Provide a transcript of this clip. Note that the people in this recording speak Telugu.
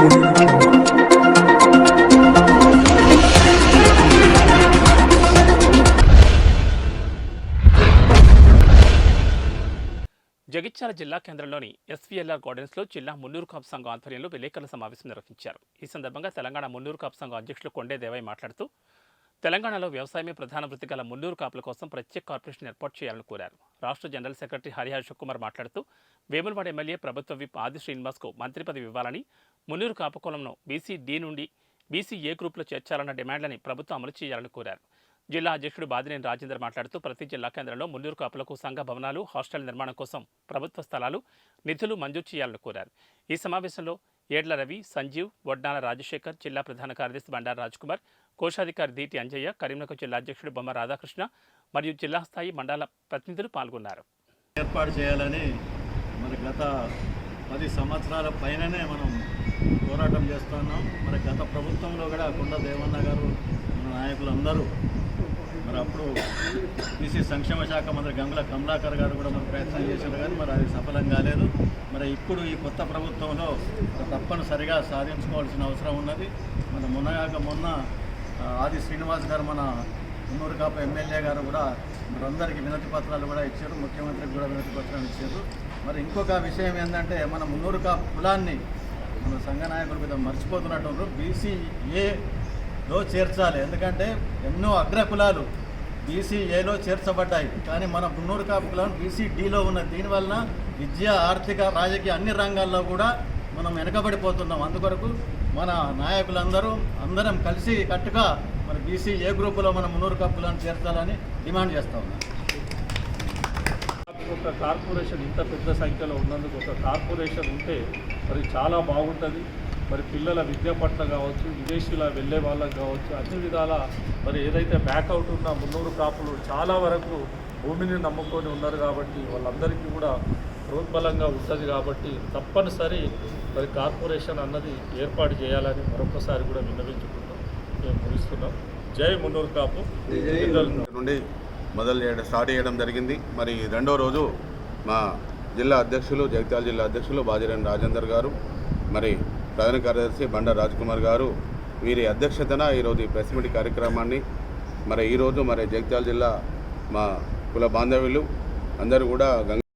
జగిత్యాల జిల్లా కేంద్రంలోని ఎస్వీఎల్ఆర్ గార్డెన్స్లో జిల్లా మున్నూరు కాపు సంఘం ఆధ్వర్యంలో విలేకరుల సమావేశం నిర్వహించారు. ఈ సందర్భంగా తెలంగాణ మున్నూరు కాపు సంఘం అధ్యక్షులు కొండే దేవయ్య మాట్లాడుతూ తెలంగాణలో వ్యవసాయమే ప్రధాన వృత్తి గల మున్నూరు కాపుల కోసం ప్రత్యేక కార్పొరేషన్ ఏర్పాటు చేయాలని కోరారు. రాష్ట్ర జనరల్ సెక్రటరీ హరిహర్ కుమార్ మాట్లాడుతూ వేములవాడ ఎమ్మెల్యే ప్రభుత్వ విప్ ఆది శ్రీనివాస్కు మంత్రి పదవి ఇవ్వాలని మున్నూరు కాపుకులంను బీసీ డి నుండి బీసీ ఏ గ్రూప్లో చేర్చాలన్న డిమాండ్లని ప్రభుత్వం అమలు చేయాలని కోరారు. జిల్లా అధ్యక్షుడు బాదినేని రాజేందర్ మాట్లాడుతూ ప్రతి జిల్లా కేంద్రంలో మున్నూరు కాపులకు సంఘ భవనాలు హాస్టల్ నిర్మాణం కోసం ప్రభుత్వ స్థలాలు నిధులు మంజూరు చేయాలని కోరారు. ఈ సమావేశంలో ఏడ్ల రవి సంజీవ్ వడ్డాల రాజశేఖర్ జిల్లా ప్రధాన కార్యదర్శి బండారు రాజ్కుమార్ కోశాధికారి దీటి అంజయ్య కరీంనగర్ జిల్లా అధ్యక్షుడు బొమ్మ రాధాకృష్ణ మరియు జిల్లా స్థాయి మండల ప్రతినిధులు పాల్గొన్నారు. ఏర్పాటు చేయాలని మరి గత పది సంవత్సరాల పైననే మనం పోరాటం చేస్తున్నాం. మరి గత ప్రభుత్వంలో కూడా కొండ దేవన్న గారు మన నాయకులందరూ మరి అప్పుడు బీసీ సంక్షేమ శాఖ మంత్రి గంగుల కమలాకర్ గారు కూడా మరి ప్రయత్నం చేశారు కానీ మరి అది సఫలం కాలేదు. మరి ఇప్పుడు ఈ కొత్త ప్రభుత్వంలో తప్పనిసరిగా సాధించుకోవాల్సిన అవసరం ఉన్నది. మన మొన్నగాక మొన్న ఆది శ్రీనివాస్ గారు మన మున్నూరు కాపు ఎమ్మెల్యే గారు కూడా మరందరికీ వినతి పత్రాలు కూడా ఇచ్చారు. ముఖ్యమంత్రికి కూడా వినతి పత్రాలు ఇచ్చారు. మరి ఇంకొక విషయం ఏంటంటే మన మున్నూరు కాపు కులాన్ని మన సంఘ నాయకుల మీద మర్చిపోతున్నట్టు బీసీఏలో చేర్చాలి. ఎందుకంటే ఎన్నో అగ్ర బీసీఏలో చేర్చబడ్డాయి. కానీ మన మున్నూరు కాపు బీసీడీలో ఉన్న దీనివలన విద్య ఆర్థిక రాజకీయ అన్ని రంగాల్లో కూడా మనం వెనకబడిపోతున్నాం. అందుకొరకు మన నాయకులందరూ అందరం కలిసి కట్టుగా మన బీసీ ఏ గ్రూపులో మన మున్నూరు కాపు చేర్చాలని డిమాండ్ చేస్తా ఉన్నాం. ఒక కార్పొరేషన్ ఇంత పెద్ద సంఖ్యలో ఉన్నందుకు ఒక కార్పొరేషన్ ఉంటే మరి చాలా బాగుంటుంది. మరి పిల్లల విద్య పట్ల కావచ్చు విదేశీల వెళ్ళే వాళ్ళకి కావచ్చు అన్ని విధాల మరి ఏదైతే బ్యాక్అవుట్ ఉన్న మున్నూరు కాపులు చాలా వరకు భూమిని నమ్ముకొని ఉన్నారు కాబట్టి వాళ్ళందరికీ కూడా ప్రోద్బలంగా ఉంటుంది కాబట్టి తప్పనిసరి మరి కార్పొరేషన్ అన్నది ఏర్పాటు చేయాలని మరొకసారి కూడా విన్నవించుకుంటాం మేము ముగిస్తున్నాం. జై మున్నూరు కాపు. నుండి మొదలు చేయడం స్టార్ట్ చేయడం జరిగింది. మరి రెండో రోజు మా జిల్లా అధ్యక్షులు జగిత్యాల జిల్లా అధ్యక్షులు బాజిరేని రాజేందర్ గారు మరి ప్రధాన కార్యదర్శి బండ రాజ్కుమార్ గారు వీరి అధ్యక్షతన ఈరోజు ఈ ప్రెస్ మీట్ కార్యక్రమాన్ని మరి ఈరోజు మరి జగిత్యాల జిల్లా మా కుల బాంధవ్యులు అందరూ కూడా గంగ